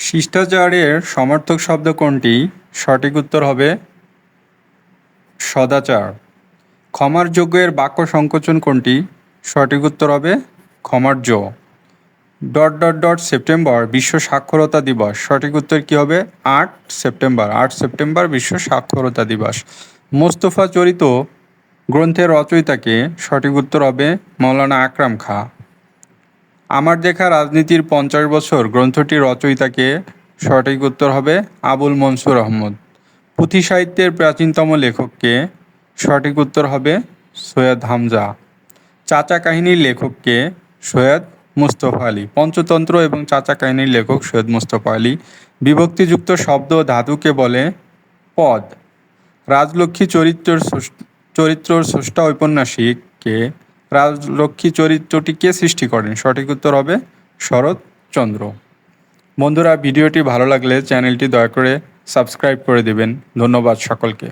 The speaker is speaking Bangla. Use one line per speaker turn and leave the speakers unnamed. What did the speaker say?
শিষ্টাচারের সমার্থক শব্দ কোনটি? সঠিক উত্তর হবে সদাচার। ক্ষমার যোগ্যের বাক্য সংকোচন কোনটি? সঠিক উত্তর হবে ক্ষমার ক্ষমার্য ডট ডট ডট, সেপ্টেম্বর, বিশ্ব সাক্ষরতা দিবস। সঠিক উত্তর কী হবে? আট সেপ্টেম্বর। আট সেপ্টেম্বর, বিশ্ব সাক্ষরতা দিবস। মোস্তফা চরিত গ্রন্থের রচয়িতাকে সঠিক উত্তর হবে মৌলানা আকরাম খা। আমার দেখা রাজনীতির পঞ্চাশ বছর গ্রন্থটির রচয়িতাকে সঠিক উত্তর হবে আবুল মনসুর আহমদ। পুঁথি সাহিত্যের প্রাচীনতম লেখককে সঠিক উত্তর হবে সৈয়দ হামজা। চাচা কাহিনীর লেখককে সৈয়দ মুস্তফা আলী। পঞ্চতন্ত্র এবং চাচা কাহিনীর লেখক সৈয়দ মুস্তফা আলী। বিভক্তিযুক্ত শব্দ ধাতুকে বলে পদ। রাজলক্ষ্মী চরিত্রের স্রষ্ট- চরিত্রর স্রষ্টা ঔপন্যাসিককে রাজলক্ষ্মী চরিত্রটি কে সৃষ্টি করেন। সঠিক উত্তর হবে শরৎচন্দ্র বন্ধুরা, ভিডিওটি ভালো লাগলে চ্যানেলটি দয়া করে সাবস্ক্রাইব করে দেবেন। ধন্যবাদ সকলকে।